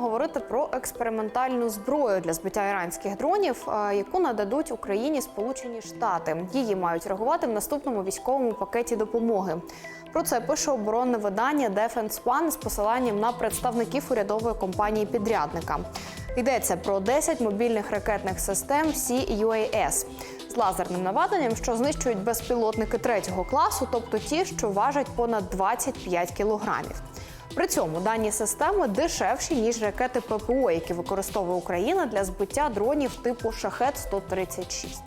говорити про експериментальну зброю для збиття іранських дронів, яку нададуть Україні Сполучені Штати. Її мають реагувати в наступному військовому пакеті допомоги. Про це пише оборонне видання Defense One з посиланням на представників урядової компанії підрядника. Йдеться про 10 мобільних ракетних систем CUAS з лазерним наведенням, що знищують безпілотники третього класу, тобто ті, що важать понад 25 кілограмів. При цьому дані системи дешевші ніж ракети ППО, які використовує Україна для збиття дронів типу Шахет 136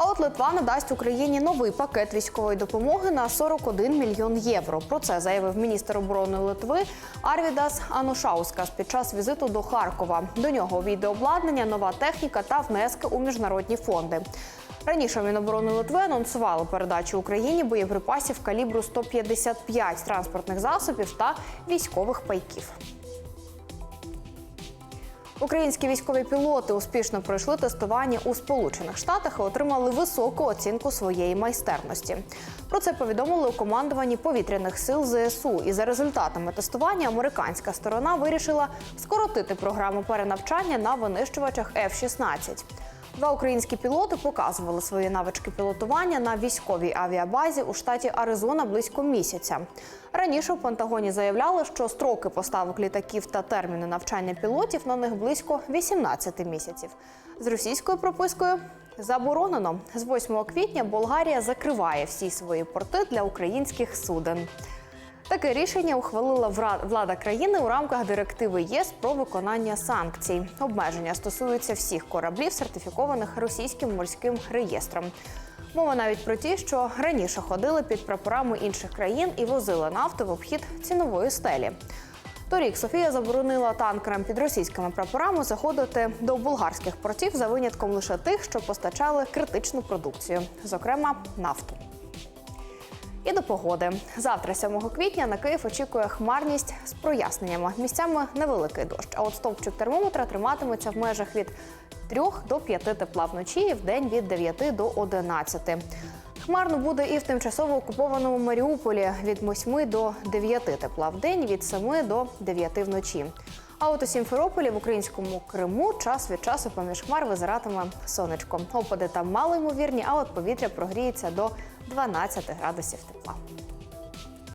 а от Литва надасть Україні новий пакет військової допомоги на 41 мільйон євро. Про це заявив міністр оборони Литви Арвідас Анушаускас під час візиту до Харкова. До нього увійде обладнання, нова техніка та внески у міжнародні фонди. Раніше Міноборони Литви анонсувало передачу Україні боєприпасів калібру 155 транспортних засобів та військових пайків. Українські військові пілоти успішно пройшли тестування у Сполучених Штатах і отримали високу оцінку своєї майстерності. Про це повідомили у командуванні повітряних сил ЗСУ. І за результатами тестування американська сторона вирішила скоротити програму перенавчання на винищувачах F-16. Два українські пілоти показували свої навички пілотування на військовій авіабазі у штаті Аризона близько місяця. Раніше в Пентагоні заявляли, що строки поставок літаків та терміни навчання пілотів на них близько 18 місяців. З російською пропискою заборонено. З 8 квітня Болгарія закриває всі свої порти для українських суден. Таке рішення ухвалила влада країни у рамках директиви ЄС про виконання санкцій. Обмеження стосуються всіх кораблів, сертифікованих російським морським реєстром. Мова навіть про ті, що раніше ходили під прапорами інших країн і возили нафту в обхід цінової стелі. Торік Софія заборонила танкерам під російськими прапорами заходити до болгарських портів за винятком лише тих, що постачали критичну продукцію, зокрема нафту. І до погоди. Завтра, 7 квітня, на Київ очікує хмарність з проясненнями. Місцями невеликий дощ. А от стовпчик термометра триматиметься в межах від 3 до 5 тепла вночі і в день від 9 до 11. Хмарно буде і в тимчасово окупованому Маріуполі від 8 до 9 тепла в день, від 7 до 9 вночі. А от у Сімферополі в українському Криму час від часу поміж хмар визиратиме сонечко. Опади там мало ймовірні, а от повітря прогріється до 12 градусів тепла.